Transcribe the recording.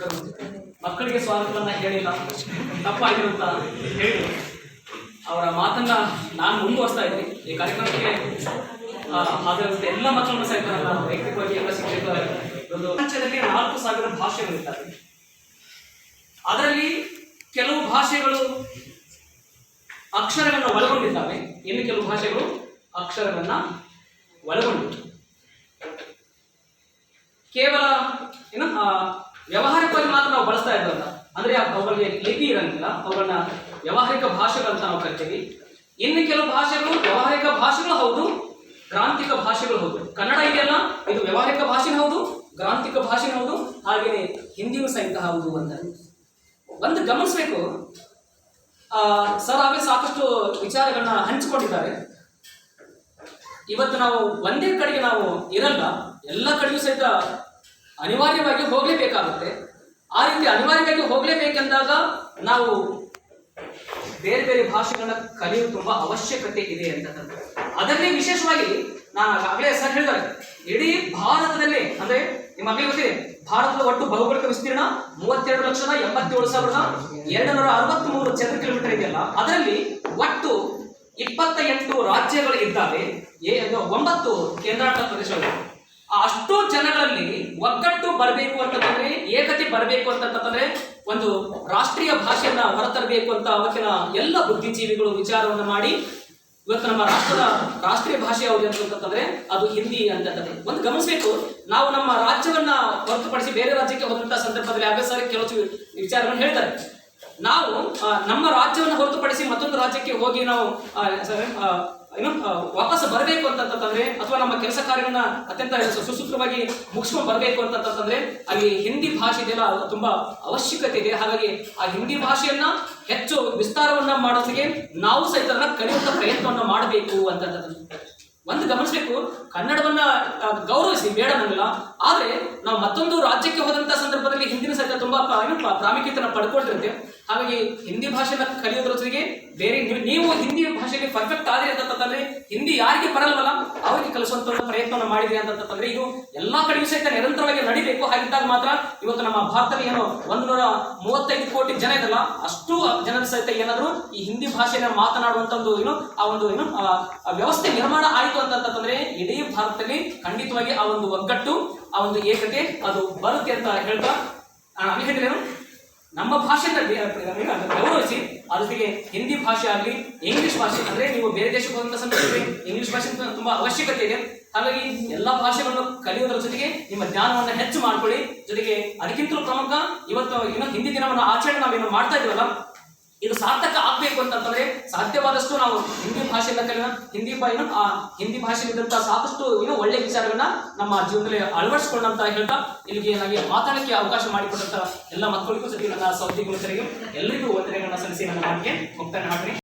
ಶಿಕ್ಷಕರು ಮಕ್ಕಳಿಗೆ ಸ್ವಾಗತವನ್ನ ಹೇಳಿಲ್ಲ. ತಪ್ಪಾಗಿರುತ್ತ ಹೇಳಿ. ಅವರ ಮಾತನ್ನ ನಾನು ಮುಂದುವರಿಸ್ತಾ ಇದ್ದೀನಿ. ಈ ಕಾರ್ಯಕ್ರಮಕ್ಕೆ ಆ, ಎಲ್ಲ ಮಕ್ಕಳನ್ನು ಸಹಿತ ನನ್ನ ವೈಯಕ್ತಿಕವಾಗಿ ಎಲ್ಲ ಶಿಕ್ಷಕರ ಒಂದು ಪ್ರಪಂಚದಲ್ಲಿ ನಾಲ್ಕು ಸಾವಿರ ಭಾಷೆಗಳಿರ್ತವೆ ಅದರಲ್ಲಿ ಕೆಲವು ಭಾಷೆಗಳು ಅಕ್ಷರಗಳನ್ನ ಒಳಗೊಂಡಿದ್ದಾವೆ. ಇನ್ನು ಕೆಲವು ಭಾಷೆಗಳು ಅಕ್ಷರಗಳನ್ನ ಒಳಗೊಂಡಿತ್ತು. ಕೇವಲ ಏನು ಆ, ವ್ಯಾವಹಾರಿಕವಾಗಿ ಮಾತ್ರ ನಾವು ಬಳಸ್ತಾ ಇದ್ದಲ್ಲ ಅಂದ್ರೆ ಅವುಗಳಿಗೆ ಲಿಪಿ ಇರಂಗಿಲ್ಲ? ಅವುಗಳನ್ನ ವ್ಯಾವಹಾರಿಕ ಭಾಷೆಗಳಂತ ನಾವು ಕರಿತೀವಿ. ಇನ್ನು ಕೆಲವು ಭಾಷೆಗಳು ವ್ಯಾವಹಾರಿಕ ಭಾಷೆಗಳು ಹೌದು ಗ್ರಾಂತಿಕ ಭಾಷೆಗಳು ಹೌದು. ಕನ್ನಡ ಇದೆಯಲ್ಲ, ಇದು ವ್ಯಾವಹಾರಿಕ ಭಾಷೆ ಹೌದು ಗ್ರಾಂತಿಕ ಭಾಷೆ ಹೌದು, ಹಾಗೆಯೇ ಹಿಂದಿಯೂ ಸಹಿತ ಹೌದು ಅಂತ ಒಂದು ಗಮನಿಸಬೇಕು. ಸರ್ ಆಗಲೇ ಸಾಕಷ್ಟು ವಿಚಾರಗಳನ್ನ ಹಂಚಿಕೊಂಡಿದ್ದಾರೆ. ಇವತ್ತು ನಾವು ಒಂದೇ ಕಡೆಗೆ ನಾವು ಇರಲ್ಲ, ಎಲ್ಲ ಕಡೆಯೂ ಸಹಿತ ಅನಿವಾರ್ಯವಾಗಿ ಹೋಗಲೇಬೇಕಾಗುತ್ತೆ. ಆ ರೀತಿ ಅನಿವಾರ್ಯವಾಗಿ ಹೋಗಲೇಬೇಕೆಂದಾಗ ನಾವು ಬೇರೆ ಬೇರೆ ಭಾಷೆಗಳನ್ನ ಕಲಿಯುವ ತುಂಬಾ ಅವಶ್ಯಕತೆ ಇದೆ ಅಂತ ಅದರಲ್ಲಿ ವಿಶೇಷವಾಗಿ ನಾನು ಆಗಲೇ ಸರ್ ಹೇಳಿದ್ದಾರೆ. ಇಡೀ ಭಾರತದಲ್ಲಿ, ಅಂದ್ರೆ ಮಕ್ಕಳಿಗೆ ಗೊತ್ತಿದೆ, ಭಾರತದ ಒಟ್ಟು ಭೌಗೋಳಿಕ ವಿಸ್ತೀರ್ಣ ಮೂವತ್ತೆರಡು ಲಕ್ಷದ ಎಂಬತ್ತೇಳು ಸಾವಿರದ ಎರಡು ನೂರ ಅರವತ್ಮೂರು ಚದರ ಕಿಲೋಮೀಟರ್ ಇದೆಯಲ್ಲ, ಅದರಲ್ಲಿ ಒಟ್ಟು ಇಪ್ಪತ್ತ ಎಂಟು ರಾಜ್ಯಗಳು ಇದ್ದಾವೆ ಒಂಬತ್ತು ಕೇಂದ್ರಾಡಳಿತ ಪ್ರದೇಶಗಳು ಅಷ್ಟು ಜನಗಳಲ್ಲಿ ಒಗ್ಗಟ್ಟು ಬರಬೇಕು ಅಂತಂದ್ರೆ, ಏಕತೆ ಬರಬೇಕು ಅಂತಂತಂದ್ರೆ ಒಂದು ರಾಷ್ಟ್ರೀಯ ಭಾಷೆಯನ್ನ ಹೊರತರಬೇಕು ಅಂತ ಅವತ್ತಿನ ಎಲ್ಲ ಬುದ್ಧಿಜೀವಿಗಳು ವಿಚಾರವನ್ನು ಮಾಡಿ, ಇವತ್ತು ನಮ್ಮ ರಾಷ್ಟ್ರದ ರಾಷ್ಟ್ರೀಯ ಭಾಷೆ ಯಾವುದು ಅಂತಂತಂದ್ರೆ ಅದು ಹಿಂದಿ ಅಂತಂದ್ರೆ. ಒಂದು ಗಮನಿಸಬೇಕು, ನಾವು ನಮ್ಮ ರಾಜ್ಯವನ್ನ ಹೊರತುಪಡಿಸಿ ಬೇರೆ ರಾಜ್ಯಕ್ಕೆ ಹೋದಂತಹ ಸಂದರ್ಭದಲ್ಲಿ ಅಭ್ಯಾಸ ಕೆಲವು ವಿಚಾರಗಳನ್ನು ಹೇಳ್ತಾರೆ. ನಾವು ನಮ್ಮ ರಾಜ್ಯವನ್ನು ಹೊರತುಪಡಿಸಿ ಮತ್ತೊಂದು ರಾಜ್ಯಕ್ಕೆ ಹೋಗಿ ನಾವು ಏನು ವಾಪಸ್ ಬರಬೇಕು ಅಂತಂತಂದ್ರೆ, ಅಥವಾ ನಮ್ಮ ಕೆಲಸ ಕಾರ್ಯಗಳನ್ನ ಅತ್ಯಂತ ಸುಸೂತ್ರವಾಗಿ ಮುಗಿಸ್ಕೊಂಡು ಬರಬೇಕು ಅಂತಂತಂದ್ರೆ, ಅಲ್ಲಿ ಹಿಂದಿ ಭಾಷೆ ಇದೆಯಲ್ಲ ತುಂಬಾ ಅವಶ್ಯಕತೆ ಇದೆ. ಹಾಗಾಗಿ ಆ ಹಿಂದಿ ಭಾಷೆಯನ್ನ ಹೆಚ್ಚು ವಿಸ್ತಾರವನ್ನ ಮಾಡೋದಕ್ಕೆ ನಾವು ಸಹಿತ ಕಲಿಯುವಂತ ಪ್ರಯತ್ನವನ್ನ ಮಾಡಬೇಕು ಅಂತಂತಂದ್ರೆ. ಒಂದು ಗಮನಿಸಬೇಕು. ಕನ್ನಡವನ್ನ ಗೌರವಿಸಿ, ಬೇಡ ಅನ್ನಲ್ಲ ಆದ್ರೆ ನಾವು ಮತ್ತೊಂದು ರಾಜ್ಯಕ್ಕೆ ಹೋದಂತ ಸಂದರ್ಭದಲ್ಲಿ ಹಿಂದಿನ ಸಹಿತ ತುಂಬಾ ಪ್ರಾಮುಖ್ಯತೆಯನ್ನು ಪಡ್ಕೊಳ್ತಿರುತ್ತೆ ಹಾಗಾಗಿ ಹಿಂದಿ ಭಾಷೆನ ಕಲಿಯೋದ್ರ ಜೊತೆಗೆ ಬೇರೆ ನೀವು- ಹಿಂದಿ ಭಾಷೆಗೆ ಪರ್ಫೆಕ್ಟ್ ಆದ್ರೆ ಅಂತಂತಂದ್ರೆ ಹಿಂದಿ ಯಾರಿಗೆ ಬರಲ್ವಲ್ಲ? ಒಂದು ಪ್ರಯತ್ನವನ್ನು ಮಾಡಿದ್ರಿ ಅಂತಂತಂದ್ರೆ ಇದು ಎಲ್ಲಾ ಕಡೆಯೂ ಸಹಿತ ನಿರಂತರವಾಗಿ ನಡಿಬೇಕು. ಹಾಗಿದ್ದಾಗ ಮಾತ್ರ ಇವತ್ತು ನಮ್ಮ ಭಾರತದಲ್ಲಿ ಏನು ಒಂದು ಮೂವತ್ತೈದು ಕೋಟಿ ಜನ ಇದಲ್ಲ, ಅಷ್ಟು ಜನರ ಸಹಿತ ಏನಾದ್ರು ಈ ಹಿಂದಿ ಭಾಷೆಯನ್ನು ಮಾತನಾಡುವಂತ ಒಂದು ಏನು ಆ ಒಂದು ಏನು ವ್ಯವಸ್ಥೆ ನಿರ್ಮಾಣ ಆಯಿತು ಅಂತಂತಂದ್ರೆ ಇಡೀ ಭಾರತದಲ್ಲಿ ಖಂಡಿತವಾಗಿ ಆ ಒಂದು ಒಗ್ಗಟ್ಟು, ಆ ಒಂದು ಏಕತೆ ಅದು ಬರುತ್ತೆ ಅಂತ ಹೇಳ್ತಾ ನಾನು ಹೇಳಿದ್ರೇನು ನಮ್ಮ ಭಾಷೆನ ಗೌರವಿಸಿ ಅದ್ರ ಹಿಂದಿ ಭಾಷೆ ಆಗಲಿ ಇಂಗ್ಲಿಷ್ ಭಾಷೆ, ಅಂದ್ರೆ ನೀವು ಬೇರೆ ದೇಶಕ್ಕೆ ಹೋದಂಥ ಸಂದರ್ಭದಲ್ಲಿ ಇಂಗ್ಲಿಷ್ ಭಾಷೆ ತುಂಬ ಅವಶ್ಯಕತೆ ಇದೆ. ಹಾಗಾಗಿ ಎಲ್ಲಾ ಭಾಷೆಗಳನ್ನು ಕಲಿಯೋದ್ರ ಜೊತೆಗೆ ನಿಮ್ಮ ಜ್ಞಾನವನ್ನು ಹೆಚ್ಚು ಮಾಡ್ಕೊಳ್ಳಿ. ಜೊತೆಗೆ ಅದಕ್ಕಿಂತಲೂ ಪ್ರಮುಖ, ಇವತ್ತು, ಇನ್ನೂ ಹಿಂದಿ ದಿನವನ್ನು ಆಚರಣೆ ನಾವೇನು ಮಾಡ್ತಾ ಇದೀವಲ್ಲ ಇದು ಸಾರ್ಥಕ ಆಗ್ಬೇಕು ಅಂತಂದ್ರೆ ಸಾಧ್ಯವಾದಷ್ಟು ನಾವು ಹಿಂದಿ ಭಾಷೆಯಿಂದ ಕಲಿಯೋಣ. ಹಿಂದಿ ಏನು, ಆ, ಹಿಂದಿ ಭಾಷೆಯಲ್ಲಿದ್ದಂತಹ ಸಾಕಷ್ಟು, ಏನು, ಒಳ್ಳೆ ವಿಚಾರಗಳನ್ನ ನಮ್ಮ ಜೀವನದಲ್ಲಿ ಅಳವಡಿಸಿಕೊಂಡಂತ ಹೇಳ್ತಾ ಇಲ್ಲಿಗೆ ನನಗೆ ಮಾತಾಡಕ್ಕೆ ಅವಕಾಶ ಮಾಡಿಕೊಟ್ಟಂತ ಎಲ್ಲ ಮಕ್ಕಳಿಗೂ ಸರಿ ನನ್ನ ಸಹೋದ್ಯೋಗಿಗಳಿಗೆ ಎಲ್ಲರಿಗೂ ವಂದನೆಗಳನ್ನ ಸಲ್ಲಿಸಿ ನನ್ನ ಮಾತಿಗೆ ಮುಕ್ತಾಯ ಮಾಡ್ತೀನಿ